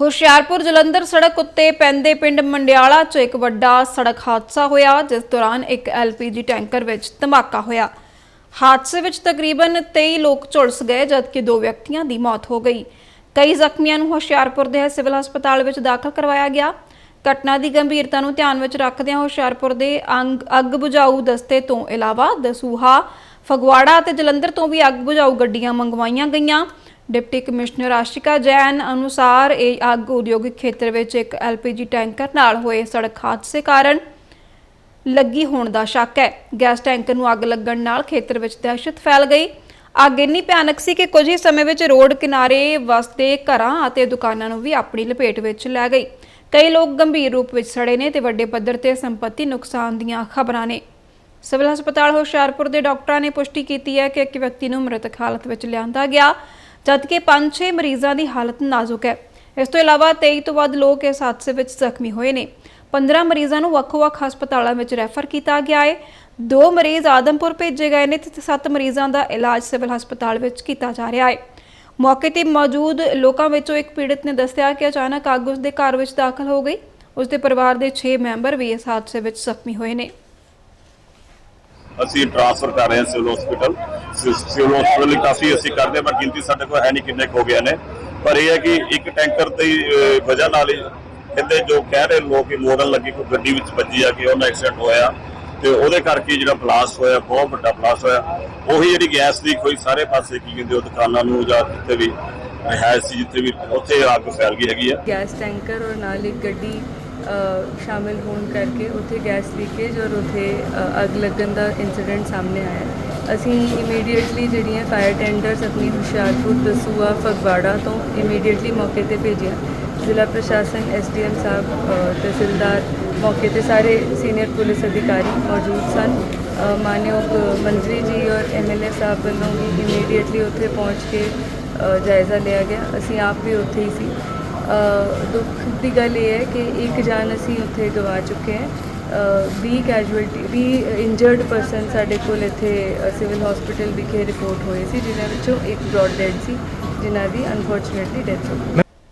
ਹੁਸ਼ਿਆਰਪੁਰ ਜਲੰਧਰ ਸੜਕ ਉੱਤੇ ਪੈਂਦੇ ਪਿੰਡ ਮੰਡਿਆਲਾ 'ਚ ਇੱਕ ਵੱਡਾ ਸੜਕ ਹਾਦਸਾ ਹੋਇਆ, ਜਿਸ ਦੌਰਾਨ ਇੱਕ ਐਲਪੀਜੀ ਟੈਂਕਰ ਵਿੱਚ ਧਮਾਕਾ ਹੋਇਆ। ਹਾਦਸੇ ਵਿੱਚ ਤਕਰੀਬਨ 23 ਲੋਕ ਝੁਲਸ ਗਏ, ਜਦਕਿ ਦੋ ਵਿਅਕਤੀਆਂ ਦੀ ਮੌਤ ਹੋ ਗਈ। ਕਈ ਜ਼ਖਮੀਆਂ ਨੂੰ ਹੁਸ਼ਿਆਰਪੁਰ ਦੇ ਸਿਵਲ ਹਸਪਤਾਲ ਵਿੱਚ ਦਾਖਲ ਕਰਵਾਇਆ ਗਿਆ। ਘਟਨਾ ਦੀ ਗੰਭੀਰਤਾ ਨੂੰ ਧਿਆਨ ਵਿੱਚ ਰੱਖਦਿਆਂ ਹੁਸ਼ਿਆਰਪੁਰ ਦੇ ਅੰਗ, ਅੱਗ ਬੁਝਾਊ ਦਸਤੇ ਤੋਂ ਇਲਾਵਾ ਦਸੂਹਾ, ਫਗਵਾੜਾ ਅਤੇ ਜਲੰਧਰ ਤੋਂ ਵੀ ਅੱਗ ਬੁਝਾਊ ਗੱਡੀਆਂ ਮੰਗਵਾਈਆਂ ਗਈਆਂ। ਡਿਪਟੀ ਕਮਿਸ਼ਨਰ ਆਸ਼ਿਕਾ ਜੈਨ ਅਨੁਸਾਰ ਇਹ ਅੱਗ ਉਦਯੋਗਿਕ ਖੇਤਰ ਵਿੱਚ ਇੱਕ ਐਲਪੀਜੀ ਟੈਂਕਰ ਨਾਲ ਹੋਏ ਸੜਕ ਹਾਦਸੇ ਕਾਰਨ ਲੱਗੀ ਹੋਣ ਦਾ ਸ਼ੱਕ ਹੈ। ਗੈਸ ਟੈਂਕਰ ਨੂੰ ਅੱਗ ਲੱਗਣ ਨਾਲ ਖੇਤਰ ਵਿੱਚ ਦਹਿਸ਼ਤ ਫੈਲ ਗਈ। ਅੱਗ ਇੰਨੀ ਭਿਆਨਕ ਸੀ ਕਿ ਕੁਝ ਹੀ ਸਮੇਂ ਵਿੱਚ ਰੋਡ ਕਿਨਾਰੇ ਵਸਦੇ ਘਰਾਂ ਅਤੇ ਦੁਕਾਨਾਂ ਨੂੰ ਵੀ ਆਪਣੀ ਲਪੇਟ ਵਿੱਚ ਲੈ ਗਈ। ਕਈ ਲੋਕ ਗੰਭੀਰ ਰੂਪ ਵਿੱਚ ਸੜੇ ਨੇ ਤੇ ਵੱਡੇ ਪੱਧਰ ਤੇ ਸੰਪਤੀ ਨੁਕਸਾਨ ਦੀਆਂ ਖਬਰਾਂ ਨੇ। ਸਿਵਲ ਹਸਪਤਾਲ ਹੁਸ਼ਿਆਰਪੁਰ ਦੇ ਡਾਕਟਰਾਂ ਨੇ ਪੁਸ਼ਟੀ ਕੀਤੀ ਹੈ ਕਿ ਇੱਕ ਵਿਅਕਤੀ ਨੂੰ ਮ੍ਰਿਤਕ ਹਾਲਤ ਵਿੱਚ ਲਿਆਂਦਾ ਗਿਆ। ਜਦਕਿ 5-6 ਮਰੀਜ਼ਾਂ ਦੀ ਹਾਲਤ ਨਾਜ਼ੁਕ ਹੈ। ਇਸ ਤੋਂ ਇਲਾਵਾ 23 ਤੋਂ ਵੱਧ ਲੋਕ ਇਸ ਹਾਦਸੇ ਵਿੱਚ ਜ਼ਖਮੀ ਹੋਏ ਨੇ। 15 ਮਰੀਜ਼ਾਂ ਨੂੰ ਵੱਖ-ਵੱਖ ਹਸਪਤਾਲਾਂ ਵਿੱਚ ਰੈਫਰ ਕੀਤਾ ਗਿਆ ਹੈ। ਦੋ ਮਰੀਜ਼ ਆਦਮਪੁਰ ਭੇਜੇ ਗਏ ਨੇ ਤੇ 7 ਮਰੀਜ਼ਾਂ ਦਾ ਇਲਾਜ ਸਿਵਲ ਹਸਪਤਾਲ ਵਿੱਚ ਕੀਤਾ ਜਾ ਰਿਹਾ ਹੈ। ਮੌਕੇ ਤੇ ਮੌਜੂਦ ਲੋਕਾਂ ਵਿੱਚੋਂ ਇੱਕ ਪੀੜਤ ਨੇ ਦੱਸਿਆ ਕਿ ਅਚਾਨਕ ਅੱਗ ਉਸ ਦੇ ਘਰ ਵਿੱਚ ਦਾਖਲ ਹੋ ਗਈ। ਉਸ ਦੇ ਪਰਿਵਾਰ ਦੇ 6 ਮੈਂਬਰ ਵੀ ਇਸ ਹਾਦਸੇ ਵਿੱਚ ਜ਼ਖਮੀ ਹੋਏ ਨੇ। ਅਸੀਂ ਟ੍ਰਾਂਸਫਰ ਕਰ ਰਹੇ ਹਾਂ ਸਿਵਲ ਹਸਪੀਟਲ ਸਿਵਲ ਹਸਪੀਟਲ ਲਈ ਕਾਫੀ ਅਸੀਂ ਕਰਦੇ ਪਰ ਗਿਣਤੀ ਸਾਡੇ ਕੋਲ ਹੈ ਨਹੀਂ, ਕਿੰਨੇ ਹੋ ਗਏ ਨੇ। ਪਰ ਇਹ ਹੈ ਕਿ ਇੱਕ ਟੈਂਕਰ ਦੀ ਵਜ੍ਹਾ ਨਾਲ ਹੀ ਕਹਿੰਦੇ ਜੋ ਕਹਿ ਰਹੇ ਲੋਕ ਕਿ ਮੋੜਨ ਲੱਗੀ, ਕੋਈ ਗੱਡੀ ਵਿੱਚ ਵੱਜੀ ਆ ਕੇ ਉਹਨਾਂ ਐਕਸੀਡੈਂਟ ਹੋਇਆ। ਤੇ ਉਹਦੇ ਕਰਕੇ ਜਿਹੜਾ ਬਲਾਸਟ ਹੋਇਆ, ਬਹੁਤ ਵੱਡਾ ਬਲਾਸਟ ਹੋਇਆ। ਉਹੀ ਜਿਹੜੀ ਗੈਸ ਦੀ ਕੋਈ ਸਾਰੇ ਪਾਸੇ ਕੀ ਕਹਿੰਦੇ, ਉਹ ਦੁਕਾਨਾਂ ਨੂੰ ਜਾਂ ਜਿੱਥੇ ਵੀ ਹੈ ਸੀ, ਜਿੱਥੇ ਵੀ ਉੱਥੇ ਅੱਗ ਫੈਲ ਗਈ ਹੈਗੀ ਆ। ਗੈਸ ਟੈਂਕਰ ਔਰ ਨਾਲ ਇੱਕ ਗੱਡੀ ਸ਼ਾਮਿਲ ਹੋਣ ਕਰਕੇ ਉੱਥੇ ਗੈਸ ਲੀਕੇਜ ਔਰ ਉੱਥੇ ਅੱਗ ਲੱਗਣ ਦਾ ਇਨਸੀਡੈਂਟ ਸਾਹਮਣੇ ਆਇਆ ਅਸੀਂ ਇਮੀਡੀਏਟਲੀ ਜਿਹੜੀਆਂ ਫਾਇਰ ਟੈਂਡਰਸ ਆਪਣੀ ਹੁਸ਼ਿਆਰਪੁਰ ਦਸੂਆ ਫਗਵਾੜਾ ਤੋਂ ਇਮੀਡੀਏਟਲੀ ਮੌਕੇ ਤੇ ਭੇਜਿਆ। ਜ਼ਿਲ੍ਹਾ ਪ੍ਰਸ਼ਾਸਨ ਐਸਡੀਐਮ ਸਾਹਿਬ ਤਹਿਸੀਲਦਾਰ ਮੌਕੇ ਤੇ ਸਾਰੇ ਸੀਨੀਅਰ ਪੁਲਿਸ ਅਧਿਕਾਰੀ ਮੌਜੂਦ ਸਨ। ਅ, ਮਾਨਯੋਗ ਮੰਤਰੀ ਜੀ ਔਰ ਐਮਐਲਏ ਸਾਹਿਬ ਵੱਲੋਂ ਵੀ ਇਮੀਡੀਏਟਲੀ ਉੱਥੇ ਪਹੁੰਚ ਕੇ ਜਾਇਜ਼ਾ ਲਿਆ ਗਿਆ। ਅਸੀਂ ਆਪ ਵੀ ਉੱਥੇ ਹੀ ਸੀ। ਦੁੱਖ ਦੀ ਗੱਲ ਇਹ ਹੈ ਕਿ ਇੱਕ ਜਾਨ ਅਸੀਂ ਉੱਥੇ ਗਵਾ ਚੁੱਕੇ ਹਾਂ। ਅ, 20 ਕੈਜੂਅਲਟੀ 20 ਇੰਜਰਡ ਪਰਸਨ ਸਾਡੇ ਕੋਲ ਇੱਥੇ ਸਿਵਲ ਹਸਪੀਟਲ ਵਿਖੇ ਰਿਪੋਰਟ ਹੋਏ ਸੀ ਜਿਨ੍ਹਾਂ ਵਿੱਚੋਂ ਇੱਕ ਬ੍ਰੌਡ ਡੈਡ ਸੀ ਜਿਨ੍ਹਾਂ ਦੀ ਅਨਫੋਰਚੂਨੇਟਲੀ ਡੈਥ ਹੋ ਗਈ।